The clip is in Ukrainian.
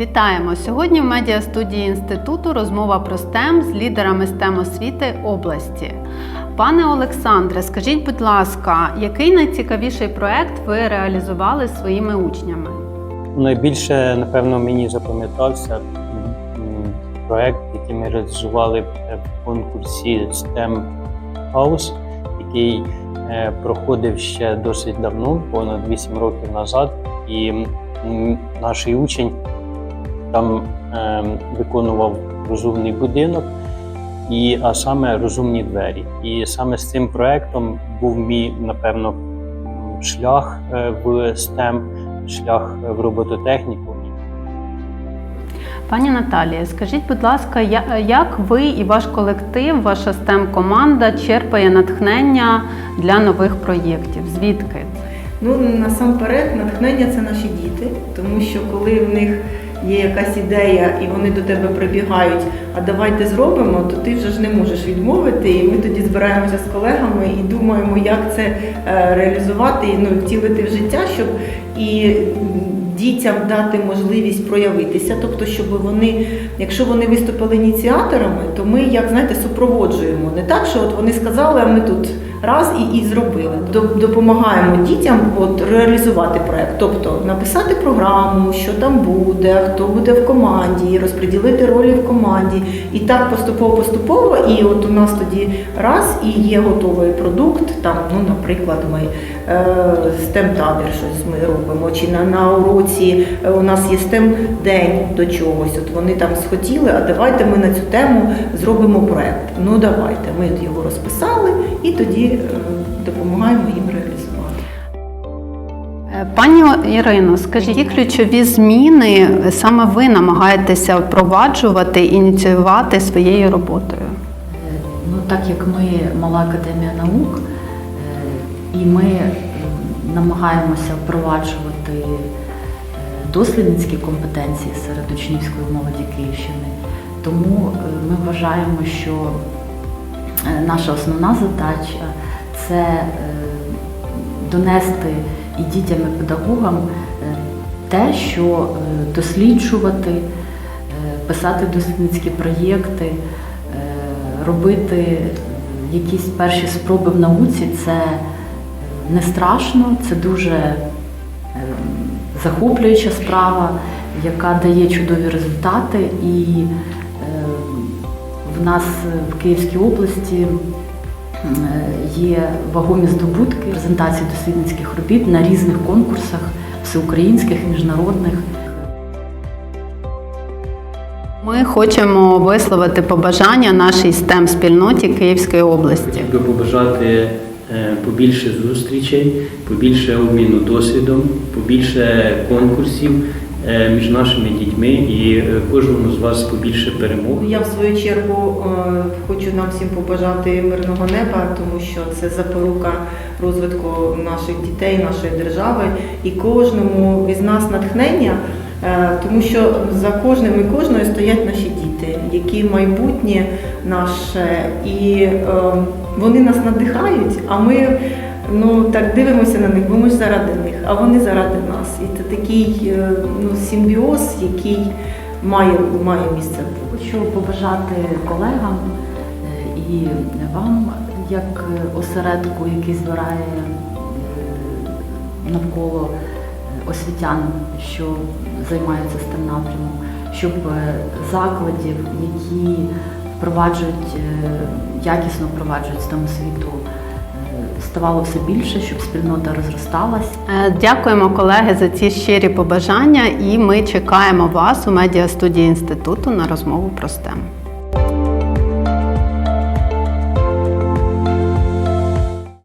Вітаємо! Сьогодні в медіастудії інституту розмова про STEM з лідерами STEM освіти області. Пане Олександре, скажіть, будь ласка, який найцікавіший проект ви реалізували своїми учнями? Найбільше, напевно, мені запам'ятався проект, який ми реалізували в конкурсі STEM House, який е, проходив ще досить давно, понад 8 років назад. І наш учень там е, виконував розумний будинок, і, а саме розумні двері. І саме з цим проектом був мій, напевно, шлях е, в STEM, шлях в робототехніку. Пані Наталія, скажіть, будь ласка, як ви і ваш колектив, ваша STEM команда черпає натхнення для нових проєктів? Звідки? Ну, насамперед, натхнення це наші діти, тому що коли в них є якась ідея і вони до тебе прибігають, а давайте зробимо, то ти вже ж не можеш відмовити. І ми тоді збираємося з колегами і думаємо, як це е, реалізувати і ну, втілити в життя, щоб і дітям дати можливість проявитися. Тобто, щоб вони, якщо вони виступили ініціаторами, то ми, як знаєте, супроводжуємо. Не так, що от вони сказали, а ми тут раз і, і зробили. Допомагаємо дітям от, реалізувати проект, тобто написати програму, що там буде, хто буде в команді, розподілити ролі в команді. І так поступово-поступово. І от у нас тоді раз і є готовий продукт. Там, ну, наприклад, ми е, STEM табір щось ми робимо, чи на, на уроці е, у нас є STEM день до чогось. От вони там схотіли, а давайте ми на цю тему зробимо проект. Ну давайте. Ми його розписали і тоді е, допомагаємо їм реалізувати. Е, Пані Ірино, скажіть, які ключові зміни саме ви намагаєтеся впроваджувати і ініціювати своєю роботою? Ну, так як ми мала академія наук, і ми намагаємося впроваджувати дослідницькі компетенції серед учнівської молоді Київщини, тому е, ми вважаємо, що е, наша основна задача це е, донести і дітям, і педагогам те, що досліджувати, писати дослідницькі проєкти, робити якісь перші спроби в науці це не страшно, це дуже захоплююча справа, яка дає чудові результати. І е, в нас в Київській області е, є вагомі здобутки презентації дослідницьких робіт на різних конкурсах всеукраїнських і міжнародних. Ми хочемо висловити побажання нашій stem спільноті Київської області. Хотів би побажати побільше зустрічей, побільше обміну досвідом, побільше конкурсів е, між нашими дітьми і е, кожному з вас побільше перемог. Я в свою чергу е, хочу нам всім побажати мирного неба, тому що це запорука розвитку наших дітей, нашої держави і кожному із нас натхнення, е, тому що за кожним і кожною стоять наші діти, які майбутнє наше, і е, вони нас надихають, а ми. Ну так дивимося на них, бо ми ж заради них, а вони заради нас. І це такий е, ну, симбіоз, який має, має місце. Хочу побажати колегам е, і вам, як е, осередку, який збирає е, навколо е, освітян, що займаються з тим напрямом, щоб е, закладів, які впроваджують, е, якісно впроваджують STEM освіту, е, ставало все більше, щоб спільнота розросталась. Дякуємо, колеги, за ці щирі побажання, і ми чекаємо вас у медіастудії інституту на розмову про STEM.